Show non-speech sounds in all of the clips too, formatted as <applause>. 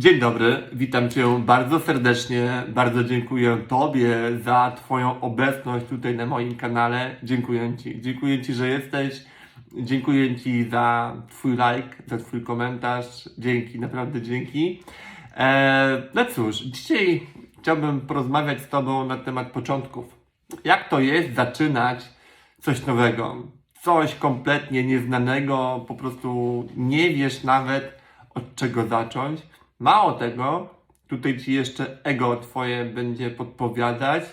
Dzień dobry, witam Cię bardzo serdecznie. Bardzo dziękuję Tobie za Twoją obecność tutaj na moim kanale. Dziękuję Ci. Dziękuję Ci, że jesteś. Dziękuję Ci za Twój like, za Twój komentarz. Dzięki, naprawdę dzięki. Eee, no cóż, dzisiaj chciałbym porozmawiać z Tobą na temat początków. Jak to jest zaczynać coś nowego? Coś kompletnie nieznanego, po prostu nie wiesz nawet od czego zacząć. Mało tego, tutaj ci jeszcze ego twoje będzie podpowiadać,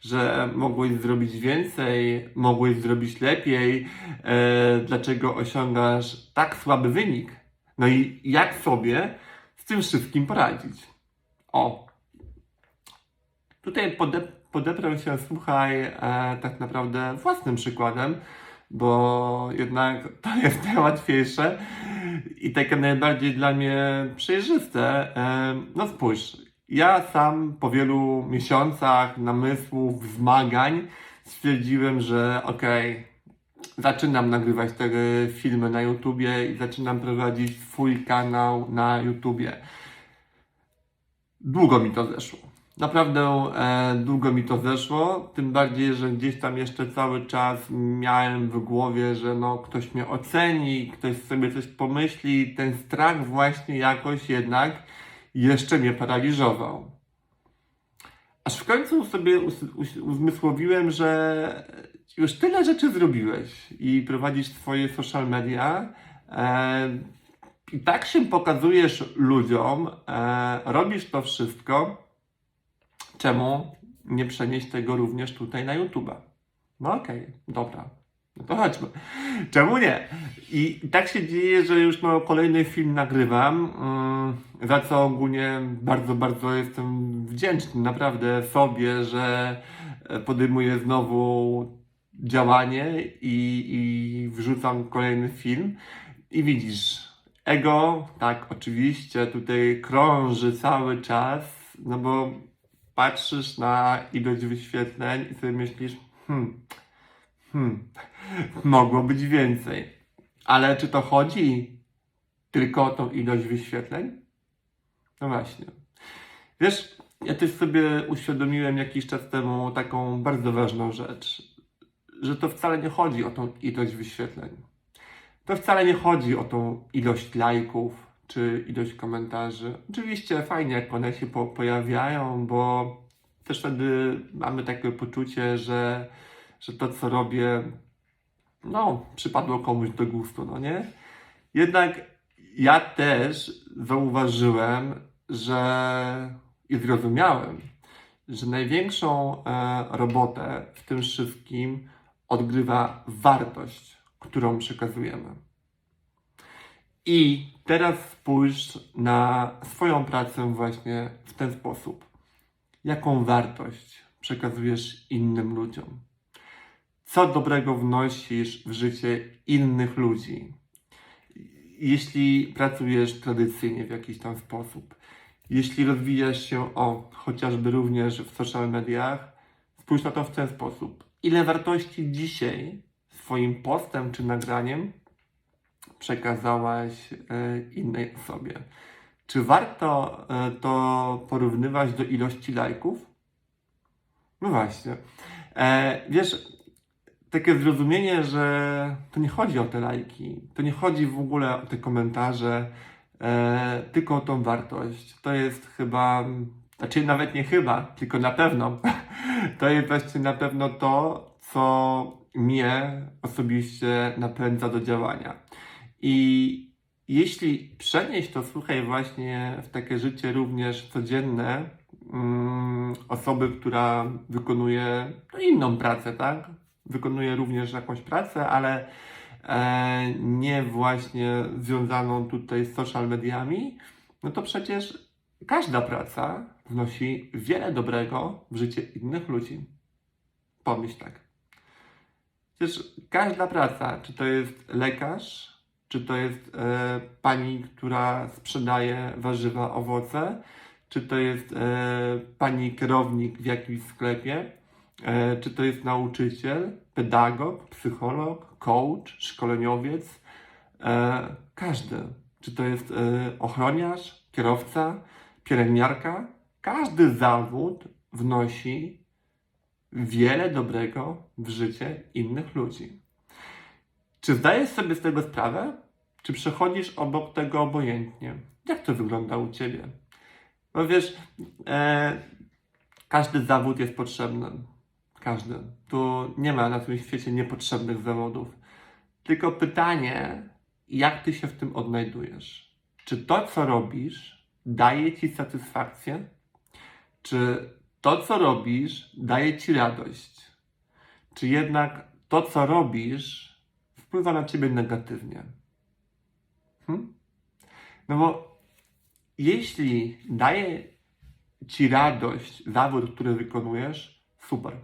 że mogłeś zrobić więcej, mogłeś zrobić lepiej, e, dlaczego osiągasz tak słaby wynik. No i jak sobie z tym wszystkim poradzić. O, tutaj pode, podeprę się, słuchaj, e, tak naprawdę własnym przykładem, bo jednak to jest <laughs> najłatwiejsze i takie najbardziej dla mnie przejrzyste. No spójrz, ja sam po wielu miesiącach namysłów, zmagań stwierdziłem, że okej, zaczynam nagrywać te filmy na YouTubie i zaczynam prowadzić swój kanał na YouTubie. Długo mi to zeszło. Naprawdę e, długo mi to zeszło, tym bardziej, że gdzieś tam jeszcze cały czas miałem w głowie, że no ktoś mnie oceni, ktoś sobie coś pomyśli, ten strach właśnie jakoś jednak jeszcze mnie paraliżował. Aż w końcu sobie uzmysłowiłem, że już tyle rzeczy zrobiłeś i prowadzisz swoje social media, e, i tak się pokazujesz ludziom, e, robisz to wszystko, czemu nie przenieść tego również tutaj na YouTube'a? No okej, dobra. No to chodźmy. Czemu nie? I tak się dzieje, że już no, kolejny film nagrywam, mm, za co ogólnie bardzo, bardzo jestem wdzięczny naprawdę sobie, że e, podejmuję znowu działanie i, i wrzucam kolejny film. I widzisz, ego, tak, oczywiście tutaj krąży cały czas, no bo patrzysz na ilość wyświetleń i sobie myślisz, hmm, hmm, mogło być więcej. Ale czy to chodzi tylko o tą ilość wyświetleń? No właśnie. Wiesz, ja też sobie uświadomiłem jakiś czas temu taką bardzo ważną rzecz, że to wcale nie chodzi o tą ilość wyświetleń. To wcale nie chodzi o tą ilość lajków czy ilość komentarzy. Oczywiście fajnie, jak one się po pojawiają, bo też wtedy mamy takie poczucie, że, że to, co robię, no, przypadło komuś do gustu, no nie? Jednak ja też zauważyłem, że i zrozumiałem, że największą e, robotę w tym wszystkim odgrywa wartość, którą przekazujemy. I teraz spójrz na swoją pracę właśnie w ten sposób. Jaką wartość przekazujesz innym ludziom? Co dobrego wnosisz w życie innych ludzi? Jeśli pracujesz tradycyjnie w jakiś tam sposób, jeśli rozwijasz się o chociażby również w social mediach, spójrz na to w ten sposób. Ile wartości dzisiaj swoim postem czy nagraniem przekazałaś e, innej osobie? Czy warto e, to porównywać do ilości lajków? No właśnie. E, wiesz, takie zrozumienie, że to nie chodzi o te lajki, to nie chodzi w ogóle o te komentarze, tylko o tą wartość. To jest chyba, znaczy nawet nie chyba, tylko na pewno. <laughs> To jest właśnie na pewno to, co mnie osobiście napędza do działania. I jeśli przenieść to, słuchaj, właśnie w takie życie również codzienne, mm, osoby, która wykonuje no, inną pracę, tak? Wykonuje również jakąś pracę, ale e, nie właśnie związaną tutaj z social mediami, no to przecież każda praca wnosi wiele dobrego w życie innych ludzi. Pomyśl tak. Przecież każda praca, czy to jest lekarz, czy to jest e, pani, która sprzedaje warzywa, owoce, czy to jest e, pani kierownik w jakimś sklepie, e, czy to jest nauczyciel, pedagog, psycholog, coach, szkoleniowiec, e, każdy. Czy to jest e, ochroniarz, kierowca, pielęgniarka, każdy zawód wnosi wiele dobrego w życie innych ludzi. Czy zdajesz sobie z tego sprawę? Czy przechodzisz obok tego obojętnie? Jak to wygląda u ciebie? No wiesz, e, każdy zawód jest potrzebny. Każdy. Tu nie ma na tym świecie niepotrzebnych zawodów. Tylko pytanie, jak ty się w tym odnajdujesz? Czy to, co robisz, daje ci satysfakcję? Czy to, co robisz, daje ci radość? Czy jednak to, co robisz, wpływa na ciebie negatywnie? Hm? No bo jeśli daje ci radość zawód, który wykonujesz, super.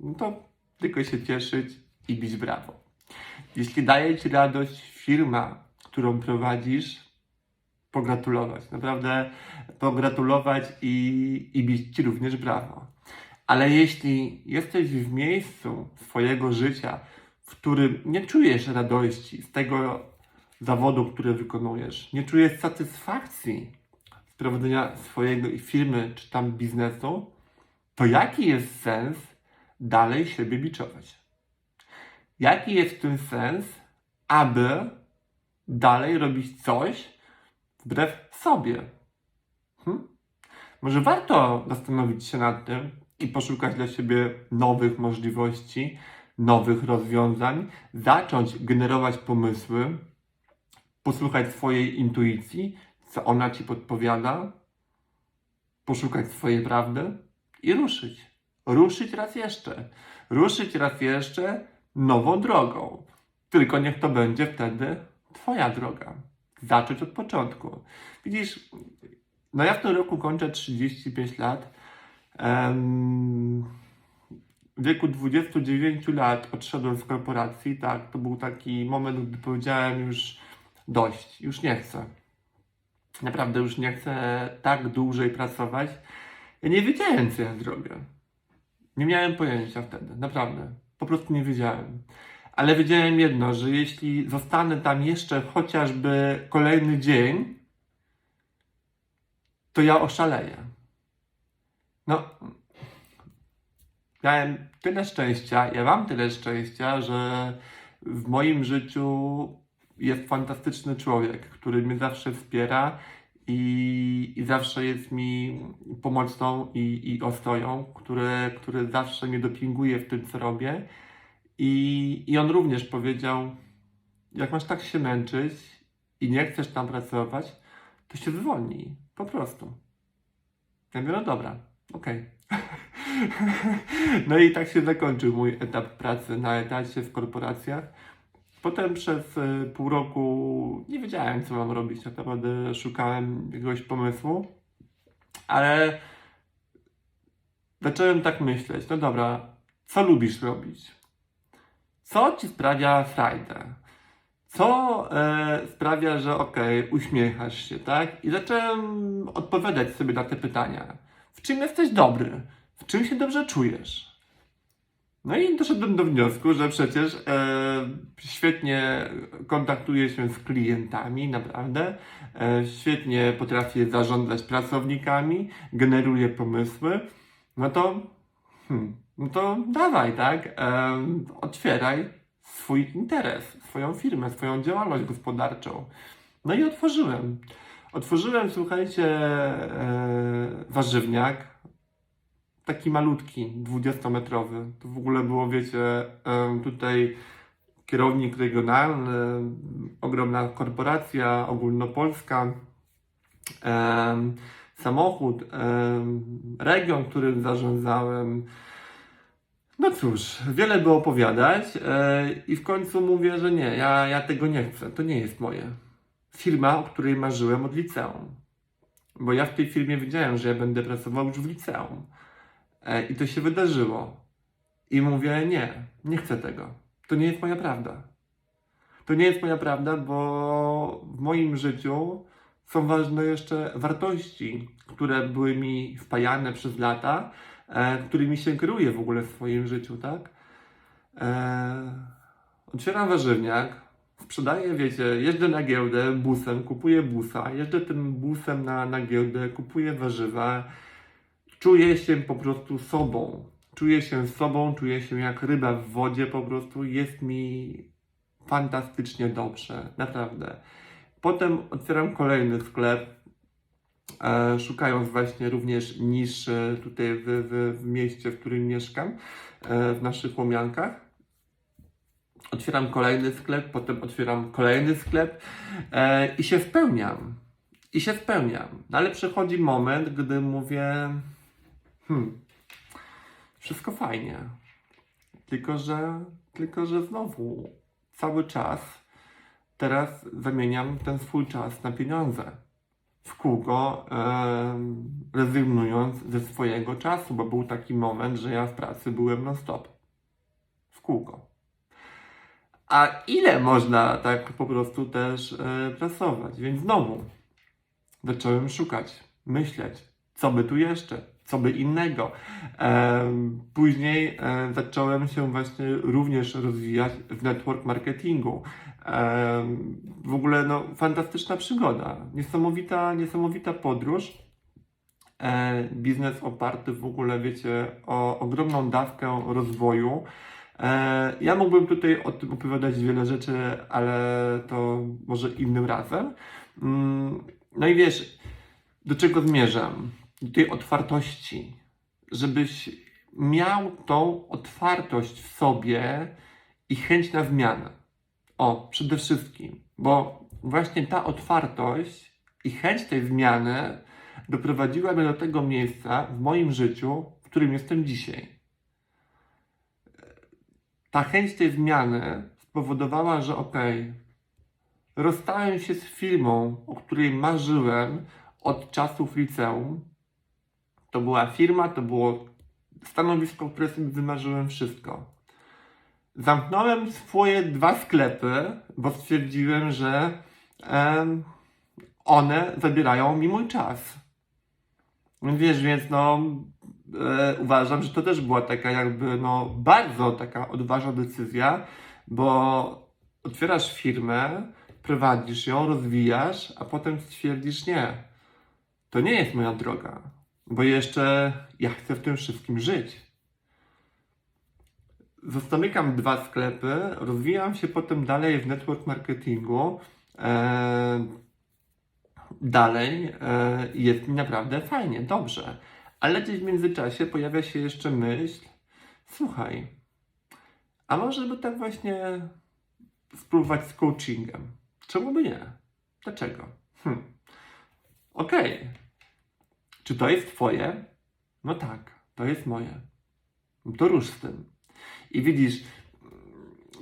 No to tylko się cieszyć i bić brawo. Jeśli daje ci radość firma, którą prowadzisz, pogratulować. Naprawdę pogratulować i, i bić ci również brawo. Ale jeśli jesteś w miejscu swojego życia, w którym nie czujesz radości z tego zawodu, który wykonujesz, nie czujesz satysfakcji z prowadzenia swojej firmy czy tam biznesu, to jaki jest sens dalej siebie biczować? Jaki jest w tym sens, aby dalej robić coś wbrew sobie? Hm? Może warto zastanowić się nad tym i poszukać dla siebie nowych możliwości, nowych rozwiązań, zacząć generować pomysły, posłuchać swojej intuicji, co ona ci podpowiada, poszukać swojej prawdy i ruszyć. Ruszyć raz jeszcze. Ruszyć raz jeszcze nową drogą. Tylko niech to będzie wtedy Twoja droga. Zacząć od początku. Widzisz, no ja w tym roku kończę 35 lat. Em, w wieku 29 lat odszedłem z korporacji. Tak, to był taki moment, gdy powiedziałem już dość, już nie chcę. Naprawdę już nie chcę tak dłużej pracować. Ja nie wiedziałem, co ja zrobię. Nie miałem pojęcia wtedy, naprawdę. Po prostu nie wiedziałem. Ale wiedziałem jedno, że jeśli zostanę tam jeszcze chociażby kolejny dzień, to ja oszaleję. No, miałem tyle szczęścia, ja mam tyle szczęścia, że w moim życiu jest fantastyczny człowiek, który mnie zawsze wspiera i, i zawsze jest mi pomocną i, i ostoją, który, który zawsze mnie dopinguje w tym, co robię. I, I on również powiedział, jak masz tak się męczyć i nie chcesz tam pracować, to się zwolnij, po prostu. Ja mówię, no dobra, okej. <laughs> <laughs> no i tak się zakończył mój etap pracy na etacie w korporacjach. Potem przez y, pół roku nie wiedziałem, co mam robić. Tak naprawdę szukałem jakiegoś pomysłu, ale zacząłem tak myśleć, no dobra, co lubisz robić? Co ci sprawia frajdę? Co e, sprawia, że okej, uśmiechasz się, tak? I zacząłem odpowiadać sobie na te pytania. W czym jesteś dobry? Czym się dobrze czujesz? No i doszedłem do wniosku, że przecież e, świetnie kontaktuję się z klientami, naprawdę. E, świetnie potrafię zarządzać pracownikami, generuję pomysły. No to, hmm, no to dawaj, tak? E, otwieraj swój interes, swoją firmę, swoją działalność gospodarczą. No i otworzyłem. Otworzyłem, słuchajcie, e, warzywniak, taki malutki, 20-metrowy. To w ogóle było, wiecie, tutaj kierownik regionalny, ogromna korporacja ogólnopolska, samochód, region, którym zarządzałem. No cóż, wiele by opowiadać e, i w końcu mówię, że nie, ja, ja tego nie chcę, to nie jest moje. Firma, o której marzyłem od liceum. Bo ja w tej firmie wiedziałem, że ja będę pracował już w liceum. E, I to się wydarzyło. I mówię, nie, nie chcę tego. To nie jest moja prawda. To nie jest moja prawda, bo w moim życiu są ważne jeszcze wartości, które były mi wpajane przez lata, e, którymi się kieruję w ogóle w swoim życiu, tak? E, otwieram warzywniak, sprzedaję, wiecie, jeżdżę na giełdę busem, kupuję busa, jeżdżę tym busem na, na giełdę, kupuję warzywa, czuję się po prostu sobą. Czuję się sobą, czuję się jak ryba w wodzie, po prostu jest mi fantastycznie dobrze, naprawdę. Potem otwieram kolejny sklep, e, szukając właśnie również e, tutaj w, w, w mieście, w którym mieszkam, e, w naszych Łomiankach. Otwieram kolejny sklep, potem otwieram kolejny sklep e, i się spełniam. I się spełniam. No ale przychodzi moment, gdy mówię, hmm, wszystko fajnie. Tylko, że, tylko, że znowu cały czas teraz zamieniam ten swój czas na pieniądze. W kółko em, rezygnując ze swojego czasu, bo był taki moment, że ja w pracy byłem non-stop. W kółko. A ile można tak po prostu też e, pracować? Więc znowu zacząłem szukać, myśleć, co by tu jeszcze, co by innego. Później e, zacząłem się właśnie również rozwijać w network marketingu. W ogóle no, fantastyczna przygoda, niesamowita, niesamowita podróż. E, Biznes oparty w ogóle, wiecie, o ogromną dawkę rozwoju. E, Ja mógłbym tutaj o tym opowiadać wiele rzeczy, ale to może innym razem. Mm, No i wiesz, do czego zmierzam? Do tej otwartości, żebyś miał tą otwartość w sobie i chęć na zmianę. O, przede wszystkim, bo właśnie ta otwartość i chęć tej zmiany doprowadziła mnie do tego miejsca w moim życiu, w którym jestem dzisiaj. Ta chęć tej zmiany spowodowała, że okej, rozstałem się z firmą, o której marzyłem od czasów liceum. To była firma, to było stanowisko, które sobie wymarzyłem wszystko. Zamknąłem swoje dwa sklepy, bo stwierdziłem, że em, one zabierają mi mój czas. Wiesz, więc no e, uważam, że to też była taka jakby no bardzo taka odważna decyzja, bo otwierasz firmę, prowadzisz ją, rozwijasz, a potem stwierdzisz nie, to nie jest moja droga, bo jeszcze ja chcę w tym wszystkim żyć. Zamykam dwa sklepy, rozwijam się potem dalej w network marketingu. E, dalej e, jest mi naprawdę fajnie, dobrze. Ale gdzieś w międzyczasie pojawia się jeszcze myśl, słuchaj, a może by tak właśnie spróbować z coachingiem? Czemu by nie? Dlaczego? Hm. Okej. Czy to jest twoje? No tak, to jest moje. To rusz z tym. I widzisz,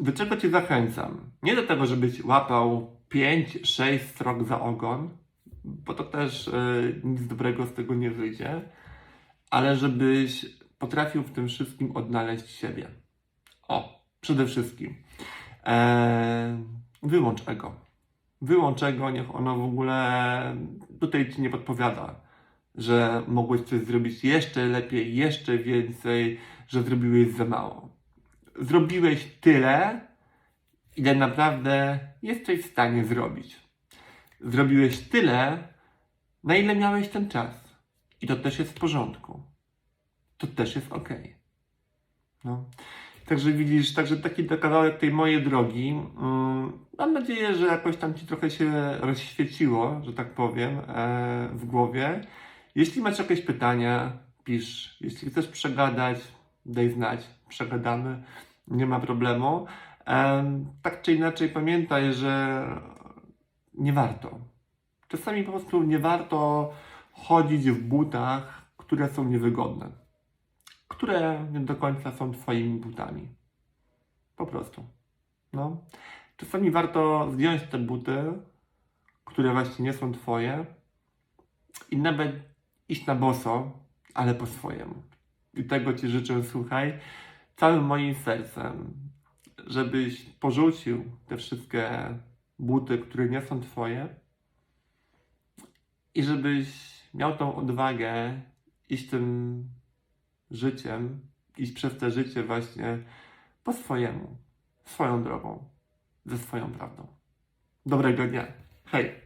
do czego cię zachęcam? Nie do tego, żebyś łapał 5-6 strok za ogon, bo to też y, nic dobrego z tego nie wyjdzie, ale żebyś potrafił w tym wszystkim odnaleźć siebie. O, przede wszystkim. E, wyłącz ego. Wyłącz ego, niech ono w ogóle tutaj ci nie podpowiada, że mogłeś coś zrobić jeszcze lepiej, jeszcze więcej, że zrobiłeś za mało. Zrobiłeś tyle, ile naprawdę jesteś w stanie zrobić. Zrobiłeś tyle, na ile miałeś ten czas. I to też jest w porządku. To też jest ok. No. Także widzisz, także taki kawałek tej mojej drogi. Mm, mam nadzieję, że jakoś tam ci trochę się rozświeciło, że tak powiem, e, w głowie. Jeśli masz jakieś pytania, pisz. Jeśli chcesz przegadać, daj znać. Przegadamy. Nie ma problemu. Em, tak czy inaczej pamiętaj, że nie warto. Czasami po prostu nie warto chodzić w butach, które są niewygodne. Które nie do końca są Twoimi butami. Po prostu. No. Czasami warto zdjąć te buty, które właśnie nie są Twoje i nawet iść na boso, ale po swojemu. I tego Ci życzę, słuchaj, całym moim sercem, żebyś porzucił te wszystkie buty, które nie są Twoje i żebyś miał tą odwagę iść tym życiem, iść przez te życie właśnie po swojemu, swoją drogą. ze swoją prawdą. Dobrego dnia. Hej!